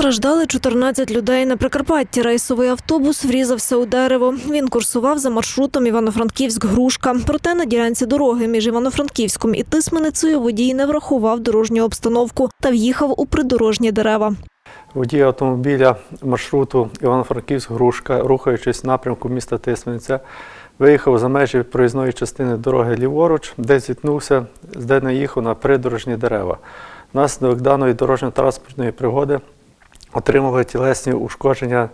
Постраждали 14 людей. На Прикарпатті рейсовий автобус врізався у дерево. Він курсував за маршрутом Івано-Франківськ-Грушка. Проте на ділянці дороги між Івано-Франківськом і Тисменицею водій не врахував дорожню обстановку та в'їхав у придорожні дерева. Водій автомобіля маршруту Івано-Франківськ-Грушка, рухаючись в напрямку міста Тисмениця, виїхав за межі проїзної частини дороги ліворуч, де зіткнувся, де наїхав на придорожні дерева. Внаслідок даної дорожньо-транспортної пригоди отримали тілесні ушкодження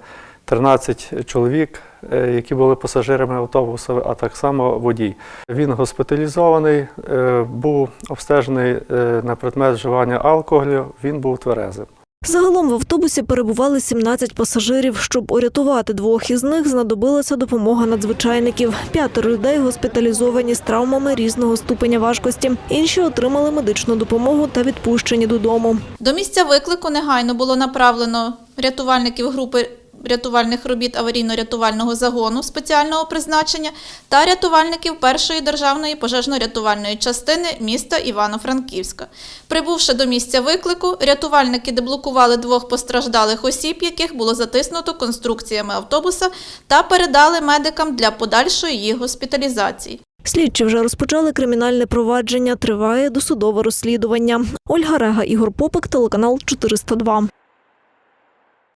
13 чоловік, е, які були пасажирами автобуса, а так само водій. Він госпіталізований, е, був обстежений е, на предмет вживання алкоголю, він був тверезим. Загалом в автобусі перебували 17 пасажирів. Щоб урятувати двох із них, знадобилася допомога надзвичайників. П'ятеро людей госпіталізовані з травмами різного ступеня важкості. Інші отримали медичну допомогу та відпущені додому. До місця виклику негайно було направлено рятувальників групи рятувальних робіт аварійно-рятувального загону спеціального призначення та рятувальників першої державної пожежно-рятувальної частини міста Івано-Франківська. Прибувши до місця виклику, рятувальники деблокували двох постраждалих осіб, яких було затиснуто конструкціями автобуса, та передали медикам для подальшої їх госпіталізації. Слідчі вже розпочали кримінальне провадження. Триває досудове розслідування. Ольга Рега, Ігор Попик, телеканал 402.